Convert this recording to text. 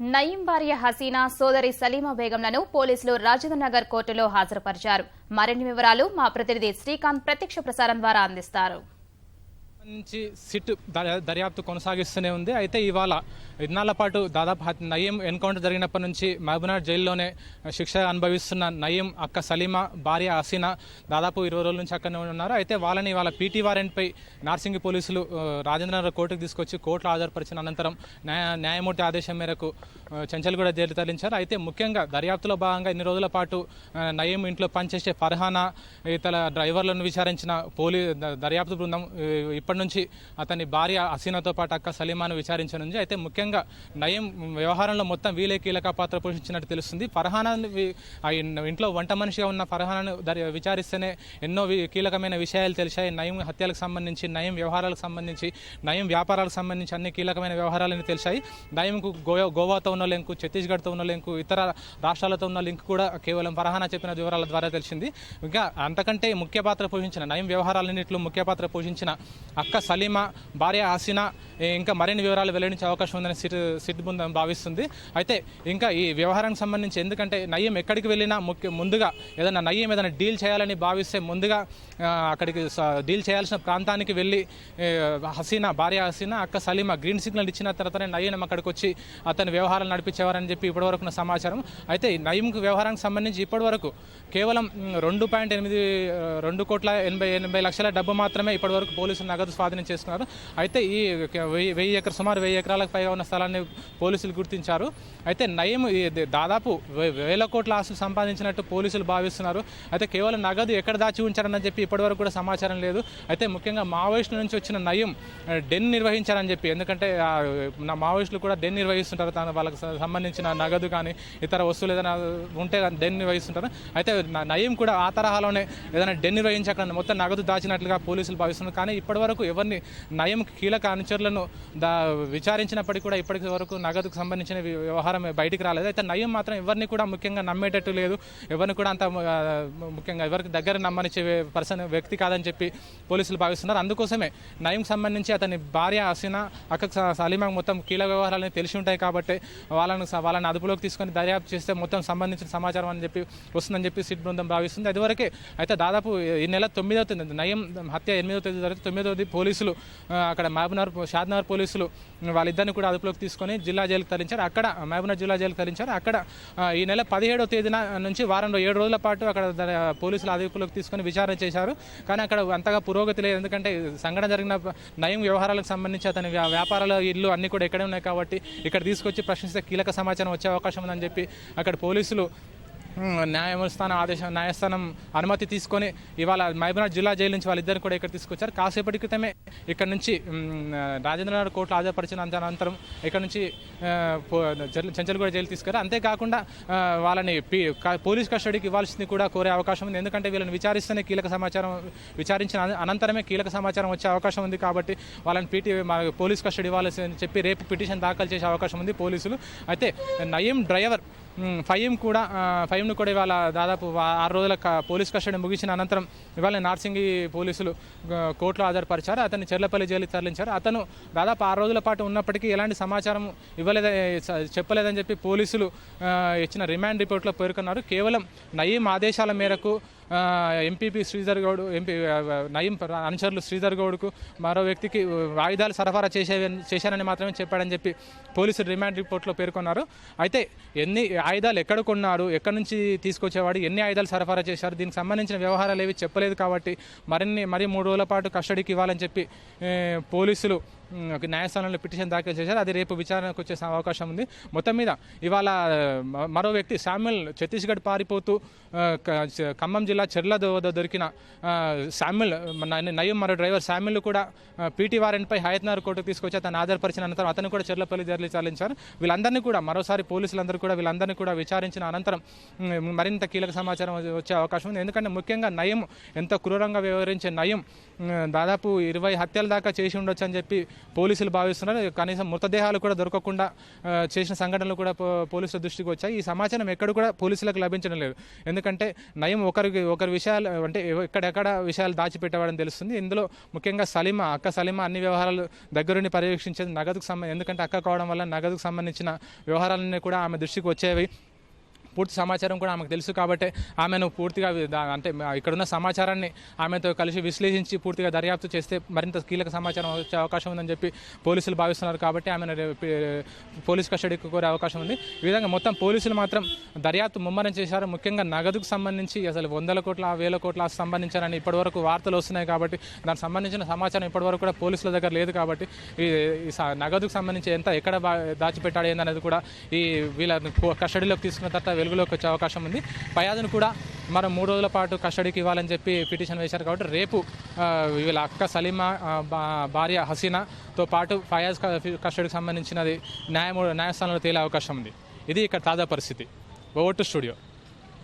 నయీం భార్య హసీనా సోదరి సలీమా బేగంలను పోలీసులు రాజేంద్ర నగర్ కోర్టులో హాజరుపరిచారు. మరిన్ని వివరాలు మా ప్రతినిధి శ్రీకాంత్ ప్రత్యక్ష ప్రసారం ద్వారా అందిస్తారు. నుంచి సిట్ దర్యాప్తు కొనసాగిస్తూనే ఉంది. అయితే ఇవాళ ఇన్నాళ్ళ పాటు దాదాపు నయీం ఎన్కౌంటర్ జరిగినప్పటి నుంచి మహబూబ్నగర్ జైల్లోనే శిక్ష అనుభవిస్తున్న నయీం అక్క సలీమా భార్య హసీనా దాదాపు ఇరవై రోజుల నుంచి అక్కడనే ఉన్నారు. అయితే వాళ్ళని ఇవాళ పీటీ వారెంట్పై నార్సింగి పోలీసులు రాజేంద్రనగర్ కోర్టుకు తీసుకొచ్చి కోర్టులో హాజరుపరిచిన అనంతరం న్యాయ న్యాయమూర్తి ఆదేశం మేరకు చెంచల్గూడ జైలు తరలించారు. అయితే ముఖ్యంగా దర్యాప్తులో భాగంగా ఇన్ని రోజుల పాటు నయీం ఇంట్లో పనిచేసే ఫర్హానా ఇతర డ్రైవర్లను విచారించిన పోలీ దర్యాప్తు బృందం అప్పటి నుంచి అతని భార్య హసీనాతో పాటు అక్క సలీమాను విచారించనుంది. అయితే ముఖ్యంగా నయం వ్యవహారంలో మొత్తం వీలే కీలక పాత్ర పోషించినట్టు తెలుస్తుంది. ఫర్హానాన్ని ఇంట్లో వంట మనిషిగా ఉన్న ఫర్హానాను విచారిస్తేనే ఎన్నో వి- కీలకమైన విషయాలు తెలిసాయి నయం హత్యలకు సంబంధించి నయం వ్యవహారాలకు సంబంధించి నయం వ్యాపారాలకు సంబంధించి అన్ని కీలకమైన వ్యవహారాలని తెలిసాయి నయంకు గో గోవాతో ఉన్న లింకు ఛత్తీస్గఢ్తో ఉన్న లింకు ఇతర రాష్ట్రాలతో ఉన్న లింక్ కూడా కేవలం ఫర్హానా చెప్పిన వివరాల ద్వారా తెలిసింది. ఇంకా అంతకంటే ముఖ్య పాత్ర పోషించిన నయం వ్యవహారాలన్నింటిలో ముఖ్య పాత్ర పోషించిన అక్క సలీమా భార్య హసీనా ఇంకా మరిన్ని వివరాలు వెల్లడించే అవకాశం ఉందని సిట్ సిట్ బృందం భావిస్తుంది. అయితే ఇంకా ఈ వ్యవహారానికి సంబంధించి ఎందుకంటే నయ్యం ఎక్కడికి వెళ్ళినా ముఖ్య ముందుగా ఏదైనా నయ్యం ఏదైనా డీల్ చేయాలని భావిస్తే ముందుగా అక్కడికి స- డీల్ చేయాల్సిన ప్రాంతానికి వెళ్ళి హసీనా భార్య హసీనా అక్క సలీమా గ్రీన్ సిగ్నల్ ఇచ్చిన తర్వాతనే నయ్యం అక్కడికి వచ్చి అతని వ్యవహారాలు నడిపించేవారని చెప్పి ఇప్పటివరకు ఉన్న సమాచారం. అయితే ఈ నయ్యంకు వ్యవహారానికి సంబంధించి ఇప్పటివరకు కేవలం రెండు పాయింట్ ఎనిమిది రెండు కోట్ల ఎనభై ఎనభై లక్షల డబ్బు మాత్రమే ఇప్పటివరకు పోలీసులు నగదు స్వాధీనం చేసుకున్నారు. అయితే ఈ వెయ్యి వెయ్యి ఎకర సుమారు వెయ్యి ఎకరాలకు పైగా ఉన్న స్థలాన్ని పోలీసులు గుర్తించారు. అయితే నయం దాదాపు వే- వేల కోట్ల ఆస్తులు సంపాదించినట్టు పోలీసులు భావిస్తున్నారు. అయితే కేవలం నగదు ఎక్కడ దాచి ఉంచారని చెప్పి ఇప్పటివరకు కూడా సమాచారం లేదు. అయితే ముఖ్యంగా మావోయిస్టుల నుంచి వచ్చిన నయం డెన్ నిర్వహించారని చెప్పి ఎందుకంటే నా మావోయిస్టులు కూడా డెన్ నిర్వహిస్తుంటారు. తన వాళ్ళకి సంబంధించిన నగదు కానీ ఇతర వస్తువులు ఏదైనా ఉంటే డెన్ నిర్వహిస్తుంటారు. అయితే నయం కూడా ఆ తరహాలోనే ఏదైనా డెన్ నిర్వహించి అక్కడ మొత్తం నగదు దాచినట్లుగా పోలీసులు భావిస్తున్నారు. కానీ ఇప్పటివరకు ఎవరిని నయం కీలక అనుచరులను దా విచారించినప్పటికీ కూడా ఇప్పటి వరకు నగదుకు సంబంధించిన వ్యవహారం బయటికి రాలేదు. అయితే నయం మాత్రం ఎవరిని కూడా ముఖ్యంగా నమ్మేటట్టు లేదు. ఎవరిని కూడా అంత ముఖ్యంగా ఎవరికి దగ్గర నమ్మనిచ్చే పర్సన్ వ్యక్తి కాదని చెప్పి పోలీసులు భావిస్తున్నారు. అందుకోసమే నయం సంబంధించి అతని భార్య హసీనా అక్క సలీమా సలీమాకు మొత్తం కీలక వ్యవహారాలని తెలిసి ఉంటాయి కాబట్టి వాళ్ళను వాళ్ళని అదుపులోకి తీసుకొని దర్యాప్తు చేస్తే మొత్తం సంబంధించిన సమాచారం అని చెప్పి వస్తుందని చెప్పి సిట్ బృందం భావిస్తుంది. అదివరకే అయితే దాదాపు ఈ నెల తొమ్మిదవ తేదీ నయం హత్య ఎనిమిదవ తేదీ జరిగితే తొమ్మిదవది పోలీసులు అక్కడ మహబూబ్నగర్ షాద్నగర్ పోలీసులు వాళ్ళిద్దరిని కూడా అదుపులోకి తీసుకొని జిల్లా జైలుకు తరలించారు. అక్కడ మహబూబ్నగర్ జిల్లా జైలుకు తరలించారు. అక్కడ ఈ నెల పదిహేడవ తేదీన నుంచి వారంలో ఏడు రోజుల పాటు అక్కడ పోలీసులు అదుపులోకి తీసుకొని విచారణ చేశారు. కానీ అక్కడ అంతగా పురోగతి లేదు. ఎందుకంటే సంఘటన జరిగిన నయం వ్యవహారాలకు సంబంధించి అతని వ్యా- వ్యాపారాల ఇల్లు అన్ని కూడా ఇక్కడే ఉన్నాయి కాబట్టి ఇక్కడ తీసుకొచ్చి ప్రశ్నిస్తే కీలక సమాచారం వచ్చే అవకాశం ఉందని చెప్పి అక్కడ పోలీసులు న్యాయస్థానం ఆదేశం న్యాయస్థానం అనుమతి తీసుకొని ఇవాళ మహబూబ్నాథ్ జిల్లా జైలు నుంచి వాళ్ళిద్దరు కూడా ఇక్కడ తీసుకొచ్చారు. కాసేపటి క్రితమే ఇక్కడ నుంచి రాజేంద్రనాథ్ రాజేంద్రనగర్ కోర్టులో హాజరుపరిచిన అనంతరం ఇక్కడ నుంచి ఆ, పో- చెంచల్గూడ జైలు తీసుకురా అంతేకాకుండా వాళ్ళని పి- పోలీస్ కస్టడీకి ఇవ్వాల్సింది కూడా కోరే అవకాశం ఉంది. ఎందుకంటే వీళ్ళని విచారిస్తేనే కీలక సమాచారం విచారించిన అనంతరమే కీలక సమాచారం వచ్చే అవకాశం ఉంది కాబట్టి వాళ్ళని పీటీ మా పోలీస్ కస్టడీ ఇవ్వాల్సి అని చెప్పి రేపు పిటిషన్ దాఖలు చేసే అవకాశం ఉంది పోలీసులు. అయితే నయీం డ్రైవర్ ఫైమ్ కూడా ఫైమ్ను కూడా ఇవాళ దాదాపు ఆరు రోజుల పోలీస్ కస్టడీ ముగిసిన అనంతరం ఇవాళ నార్సింగి పోలీసులు కోర్టులో హాజరుపరిచారు. అతన్ని చెర్లపల్లి జైలుకి తరలించారు. అతను దాదాపు ఆరు రోజుల పాటు ఉన్నప్పటికీ ఎలాంటి సమాచారం ఇవ్వలేదని చెప్పలేదని చెప్పి పోలీసులు ఇచ్చిన రిమాండ్ రిపోర్ట్లో పేర్కొన్నారు. కేవలం నయీం ఆదేశాల మేరకు ఎంపీపీ శ్రీధర్ గౌడ్ ఎంపీ నయీం అనుచరులు శ్రీధర్ గౌడ్కు మరో వ్యక్తికి ఆయుధాలు సరఫరా చేసే చేశారని మాత్రమే చెప్పాడని చెప్పి పోలీసులు రిమాండ్ రిపోర్ట్లో పేర్కొన్నారు. అయితే ఎన్ని ఆయుధాలు ఎక్కడ కొన్నారు ఎక్కడి నుంచి తీసుకొచ్చేవాడు ఎన్ని ఆయుధాలు సరఫరా చేశారు దీనికి సంబంధించిన వ్యవహారాలు ఏవి చెప్పలేదు కాబట్టి మరిన్ని మరి మూడు రోజుల పాటు కస్టడీకి ఇవ్వాలని చెప్పి పోలీసులు న్యాయస్థానంలో పిటిషన్ దాఖలు చేశారు. అది రేపు విచారణకు వచ్చే అవకాశం ఉంది. మొత్తం మీద ఇవాళ మరో వ్యక్తి శామ్యుల్ ఛత్తీస్గఢ్ పారిపోతూ ఖమ్మం జిల్లా చెర్ల దొరికిన శామ్యుల్ నయం మరో డ్రైవర్ శామ్యుల్ కూడా పీటీ వారెంట్పై హయత్నగర్ కోర్టుకు తీసుకొచ్చి అతను ఆధారపరిచిన అనంతరం అతను కూడా చెర్లపల్లి జైలు చాలించారు. వీళ్ళందరినీ కూడా మరోసారి పోలీసులందరూ కూడా వీళ్ళందరినీ కూడా విచారించిన అనంతరం మరింత కీలక సమాచారం వచ్చే అవకాశం ఉంది. ఎందుకంటే ముఖ్యంగా నయం ఎంత క్రూరంగా వ్యవహరించే నయం దాదాపు ఇరవై హత్యల దాకా చేసి ఉండొచ్చు అని చెప్పి పోలీసులు భావిస్తున్నారు. కనీసం మృతదేహాలు కూడా దొరకకుండా చేసిన సంఘటనలు కూడా పోలీసుల దృష్టికి వచ్చాయి. ఈ సమాచారం ఎక్కడ కూడా పోలీసులకు లభించడం లేదు. ఎందుకంటే నయం ఒకరికి ఒకరి విషయాలు అంటే ఎక్కడెక్కడ విషయాలు దాచిపెట్టేవాడని తెలుస్తుంది. ఇందులో ముఖ్యంగా సలీమా అక్క సలీమా అన్ని వ్యవహారాలు దగ్గరుండి పర్యవేక్షించేది నగదుకు సంబంధించి ఎందుకంటే అక్క కావడం వల్ల నగదుకు సంబంధించిన వ్యవహారాలన్నీ కూడా ఆమె దృష్టికి వచ్చేవి. పూర్తి సమాచారం కూడా ఆమెకు తెలుసు కాబట్టి ఆమెను పూర్తిగా అంటే ఇక్కడున్న సమాచారాన్ని ఆమెతో కలిసి విశ్లేషించి పూర్తిగా దర్యాప్తు చేస్తే మరింత కీలక సమాచారం వచ్చే అవకాశం ఉందని చెప్పి పోలీసులు భావిస్తున్నారు కాబట్టి ఆమెను పోలీస్ కస్టడీకి కోరే అవకాశం ఉంది. ఈ విధంగా మొత్తం పోలీసులు మాత్రం దర్యాప్తు ముమ్మరం చేశారు. ముఖ్యంగా నగదుకు సంబంధించి అసలు వందల కోట్ల వేల కోట్ల సంబంధించారని ఇప్పటివరకు వార్తలు వస్తున్నాయి కాబట్టి దానికి సంబంధించిన సమాచారం ఇప్పటివరకు కూడా పోలీసుల దగ్గర లేదు కాబట్టి ఈ స- నగదుకు సంబంధించి ఎంత ఎక్కడ బా- దాచిపెట్టాడు ఏందనేది కూడా ఈ వీళ్ళ కస్టడీలోకి తీసుకున్న తర్వాత వెలుగులోకి వచ్చే అవకాశం ఉంది. పయాదును కూడా మరి మూడు రోజుల పాటు కస్టడీకి ఇవ్వాలని చెప్పి పిటిషన్ వేశారు కాబట్టి రేపు వీళ్ళ అక్క సలీమా బా- భార్య హసీనాతో పాటు ఫయాజ్ కస్టడీకి సంబంధించినది న్యాయమూ న్యాయస్థానంలో తేలే అవకాశం ఉంది. ఇది ఇక్కడ తాజా పరిస్థితి. Over to studio.